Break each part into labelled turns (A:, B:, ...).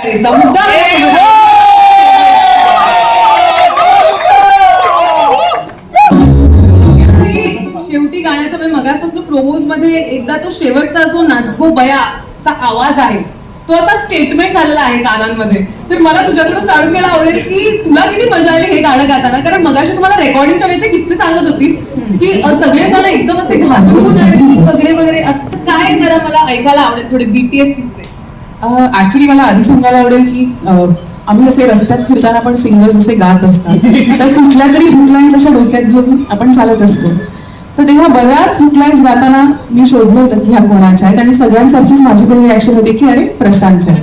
A: मुद्दा शेवटी शेवटी गाण्याच्या मी मगासपासून प्रोमोजमध्ये एकदा तो शेवटचा जो नाचगो बयाचा आवाज आहे तो असा स्टेटमेंट झालेला आहे गाण्यांमध्ये. तर मला तुझ्याकडून जाणून घ्यायला आवडेल की तुला किती मजा आली हे गाणं गाताना? कारण मगाशी तुम्हाला रेकॉर्डिंगच्या वेळेचे किस्से सांगत होतीस की अ, सगळेजण एकदम असे घाबरून आणि वगैरे वगैरे असं काय जरा मला ऐकायला आवडेल थोडे बीटीएस किस्से
B: ऍक्च्युली मला आधी सांगायला आवडेल की आम्ही असे रस्त्यात फिरताना पण सिंगर्स असे गात असतात तर कुठल्या तरी हुकलाईन्स अशा डोक्यात घेऊन आपण चालत असतो. तर तेव्हा बऱ्याच हुकलाईन्स गाताना मी शोधलं होतं की ह्या कोणाच्या आहेत आणि सगळ्यांसारखीच माझी पण रिॲक्शन होती की अरे प्रशांतच्या.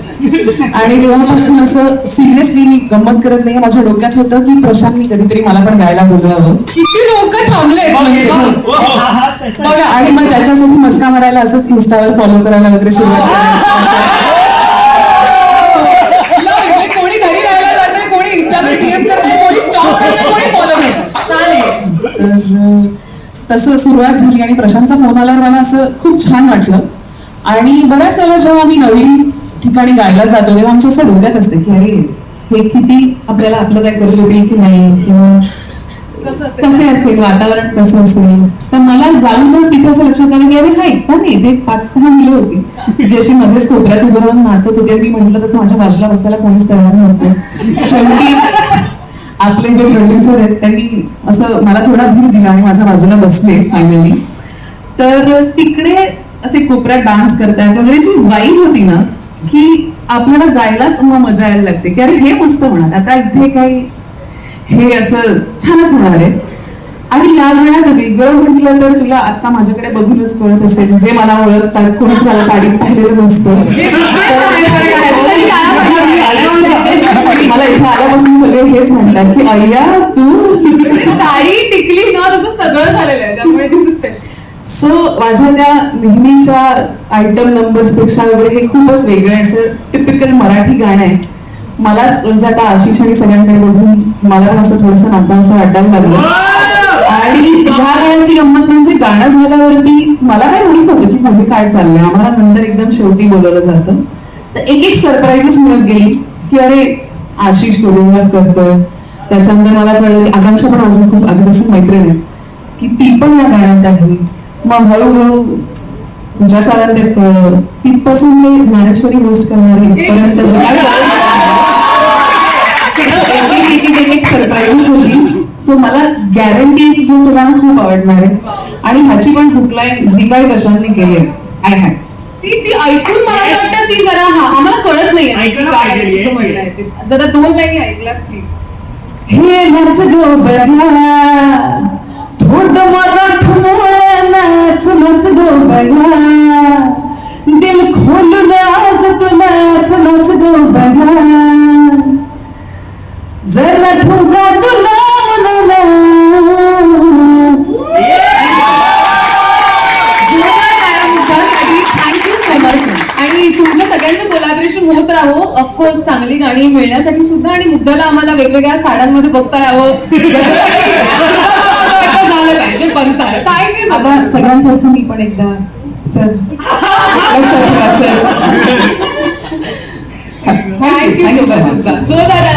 B: आणि तेव्हापासून असं सिरियसली मी गंमत करत नाही माझ्या डोक्यात होतं की प्रशांतनी कधीतरी मला पण गायला बोलवावं
A: किती लोक थांबले म्हणजे.
B: बघा आणि मग त्याच्यासाठी मस्का मारायला असंच इन्स्टावर फॉलो करायला वगैरे सुरुवात करायची असं.
A: तुला वेगळे कोणी घरी राहायला जात नाही कोणी इंस्टावर डीएम करताय कोणी स्टॉप करताय कोणी फॉलो करताय. छान आहे
B: तर तसं सुरुवात झाली आणि प्रशांतचा फोन आल्यावर मला असं खूप छान वाटलं. आणि बऱ्याच वेळेला जेव्हा आम्ही नवीन ठिकाणी गायला जातो तेव्हा आमच्या असं डोक्यात असते की अरे हे किती आपल्याला आपलं काय करू देतील की नाही? किंवा
A: कसे असेल
B: वातावरण कसं असेल? तर मला जाऊनच तिथे असं लक्षात आलं की अरे हा एकटा नाही? ते पाच सहा मुलं होती. जी अशी मध्येच कोपऱ्यात उभं राहून नाचत होते. मी म्हटलं तसं माझ्या बाजूला बसायला कोणीच तयार नव्हतं. शेवटी आपले जे प्रोड्युसर आहेत त्यांनी असं मला थोडा धीर दिला आणि माझ्या बाजूला बसले फायनली तर तिकडे असे कोपऱ्यात डान्स करतायत. वगैरे म्हणजे जी वाईब होती ना की आपल्याला गायलाच मग मजा यायला लागते. की अरे हे मस्त होणार. आता इथे काही हे असं छानच होणार आहे आणि या वेळात वेगळं म्हटलं तर तुला आता माझ्याकडे बघूनच कळत असेल जे मला ओळखतात कोणीच मला साडीत पाहिलेलं नसतं. मला इथे आल्यापासून सगळे हेच म्हणतात की अय्या तू
A: साडी टिकली ना तसं सगळं झालेलं आहे त्यामुळे दिस इज स्पेशल
B: सो माझ्या त्या नेहमीच्या आयटम नंबर्सपेक्षा वगैरे हे खूपच वेगळं आहे. असं टिपिकल मराठी गाणं आहे. मलाच म्हणजे आता आशिष आणि सगळ्यांकडे बघून मला पण असं नाचा नाचावंसं वाटायला लागलं. आणि ह्या गाण्याची गंमत म्हणजे गाणं झाल्यावरती मला काय माहीत होतं की पुढे काय चाललंय. आम्हाला नंतर एकदम शेवटी बोलवलं जातं. तर एक एक सरप्राईजेस मिळत गेली की अरे आशिष कोरिओग्राफ करतोय. त्याच्यानंतर मला कळलं की आकांक्षा पण अजून खूप आधीपासून मैत्रीण आहे की ती पण या गाण्यात आहे. मग हळूहळू तुझ्या साधारण ते कळलं. तिथपासून ते ज्ञानेश्वरी होस्ट करणारे पर्यंत काय सरप्राईजेस होती. सो मला गॅरंटी हे सगळ्यांना खूप आवडणार आहे. आणि ह्याची पण हुकलाईन जी काही प्रशांतने केली आहे आय हॅड
A: ती ती ऐकून मला असं वाटतं ती जरा हा आम्हाला कळत नाही काय आहे, तुझं
C: yes,
A: म्हणणं आहे
C: yes.
A: ते. जरा दोन लाईनी ऐकल्यात प्लीज
B: हे नाच गो बया थोड मराठ नाच नाच गो बया
A: होत राहो ऑफकोर्स चांगली गाणी मिळण्यासाठी सुद्धा आणि मुद्दाला आम्हाला वेगवेगळ्या साड्यांमध्ये बघता यावं झालं पाहिजे बनताय थँक्यू
B: सगळ्यांसारखं मी पण एकदा सर
A: थँक्यू सो मच जोरदार